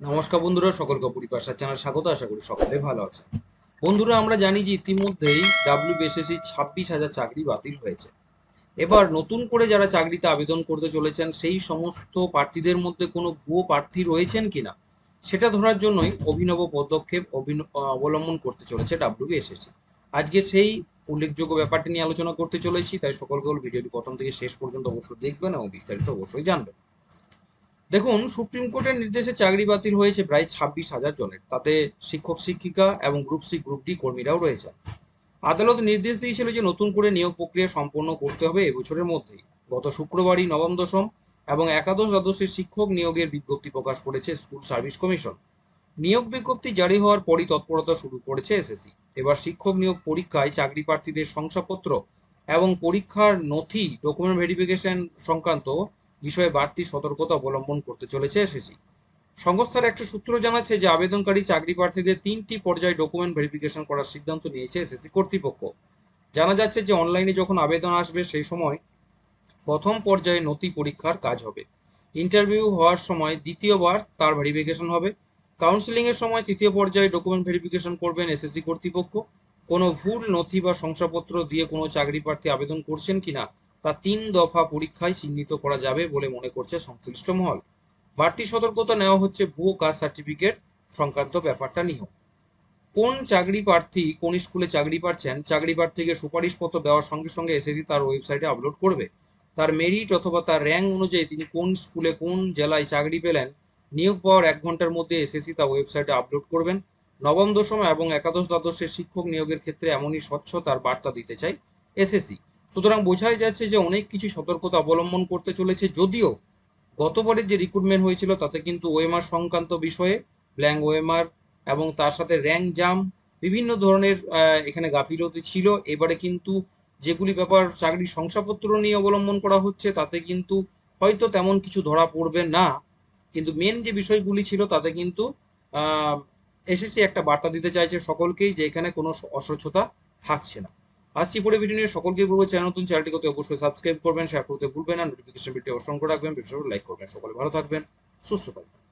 নমস্কার বন্ধুরা, সকলকে পরিপাশার চ্যানেল স্বাগত, আশা করি সকলে ভালো আছে বন্ধুরা, আমরা জানি যে ইতিমধ্যেই ডাব্লিউবিএসএসসি ছাব্বিশ হাজার চাকরি বাতিল হয়েছে। এবার নতুন করে যারা চাকরিতে আবেদন করতে চলেছেন, সেই সমস্ত প্রার্থীদের মধ্যে কোনো ভুয়ো প্রার্থী রয়েছেন কিনা, সেটা ধরার জন্যই অভিনব পদক্ষেপ অবলম্বন করতে চলেছে ডাব্লিউবিএসএসসি। আজকে সেই উল্লেখযোগ্য ব্যাপারটি নিয়ে আলোচনা করতে চলেছি, তাই সকলকে ভিডিওটি প্রথম থেকে শেষ পর্যন্ত অবশ্যই দেখবেন এবং বিস্তারিত অবশ্যই জানবেন। দেখুন, সুপ্রিম কোর্টের নির্দেশে চাকরি বাতিল হয়েছে প্রায় ছাব্বিশ হাজার জনের। তাতে শিক্ষক, শিক্ষিকা এবং গ্রুপ সি গ্রুপ ডি কর্মীরাও রয়েছে আদালত নির্দেশ দিয়েছিল যে নতুন করে নিয়োগ প্রক্রিয়া সম্পন্ন করতে হবে এবছরের মধ্যেই। গত শুক্রবারই নবম, দশম এবং একাদশ দ্বাদশের শিক্ষক নিয়োগের বিজ্ঞপ্তি প্রকাশ করেছে স্কুল সার্ভিস কমিশন। নিয়োগ বিজ্ঞপ্তি জারি হওয়ার পরই তৎপরতা শুরু করেছে এসএসসি। এবার শিক্ষক নিয়োগ পরীক্ষায় চাকরি প্রার্থীদের শংসাপত্র এবং পরীক্ষার নথি ডকুমেন্ট ভেরিফিকেশন সংক্রান্ত বিষয়ে বাড়তি সতর্কতা অবলম্বন করতে চলেছে এসএসসি। সংস্থার একটা সূত্র জানাচ্ছে যে আবেদনকারী চাকরি প্রার্থীদের তিনটি পর্যায়ে ডকুমেন্ট ভেরিফিকেশন করার সিদ্ধান্ত নিয়েছে এসএসসি কর্তৃপক্ষ। জানা যাচ্ছে যে অনলাইনে যখন আবেদন আসবে সেই সময় প্রথম পর্যায়ে নথি পরীক্ষার কাজ হবে। ইন্টারভিউ হওয়ার সময় দ্বিতীয়বার তার ভেরিফিকেশন হবে। কাউন্সিলিং এর সময় তৃতীয় পর্যায়ে ডকুমেন্ট ভেরিফিকেশন করবেন এসএসসি কর্তৃপক্ষ। কোনো ভুল নথি বা শংসাপত্র দিয়ে কোনো চাকরি প্রার্থী আবেদন করছেন কিনা তা তিন দফা পরীক্ষায় চিহ্নিত করা যাবে বলে মনে করছে সংশ্লিষ্ট মহল। বাড়তি সতর্কতা নেওয়া হচ্ছে ভুয়ো কাস্ট সার্টিফিকেট সংক্রান্ত ব্যাপারটা নিয়েও। কোন চাকরি প্রার্থী কোন স্কুলে চাকরি পাচ্ছেন, চাকরি প্রার্থীকে সুপারিশপত্র দেওয়ার সঙ্গে সঙ্গে এসএসসি তার ওয়েবসাইটে আপলোড করবে। তার মেরিট অথবা তার র্যাঙ্ক অনুযায়ী তিনি কোন স্কুলে কোন জেলায় চাকরি পেলেন, নিয়োগ পাওয়ার এক ঘণ্টার মধ্যে এসএসসি তার ওয়েবসাইটে আপলোড করবেন। নবম দশম এবং একাদশ দ্বাদশের শিক্ষক নিয়োগের ক্ষেত্রে এমনই স্বচ্ছতার বার্তা দিতে চাই এসএসসি। সুতরাং বোঝাই যাচ্ছে যে অনেক কিছু সতর্কতা অবলম্বন করতে চলেছে যদিও গতবারের যে রিক্রুটমেন্ট হয়েছিল তাতে কিন্তু ওএমআর সংক্রান্ত বিষয়ে ব্ল্যাঙ্ক ওএমআর এবং তার সাথে র্যাঙ্ক জাম বিভিন্ন ধরনের এখানে গাফিলতি ছিল। এবারে কিন্তু যেগুলি ব্যাপার চাকরির শংসাপত্র নিয়ে অবলম্বন করা হচ্ছে তাতে কিন্তু হয়তো তেমন কিছু ধরা পড়বে না। কিন্তু মেন যে বিষয়গুলি ছিল তাতে কিন্তু এসএসসি একটা বার্তা দিতে চাইছে সকলকেই যে এখানে কোনো অস্বচ্ছতা থাকছে না। আসছি পরে ভিডিও নিয়ে। সকলকে বলব চ্যানেল নতুন চ্যানেলটি করতে অবশ্যই সাবস্ক্রাইব করবেন শেয়ার করতে ভুলবেন না। নোটিফিকেশন ভিডিও অসংখ্য রাখবেন ভিডিও লাইক করবেন। সকলে ভালো থাকবেন, সুস্থ থাকবেন।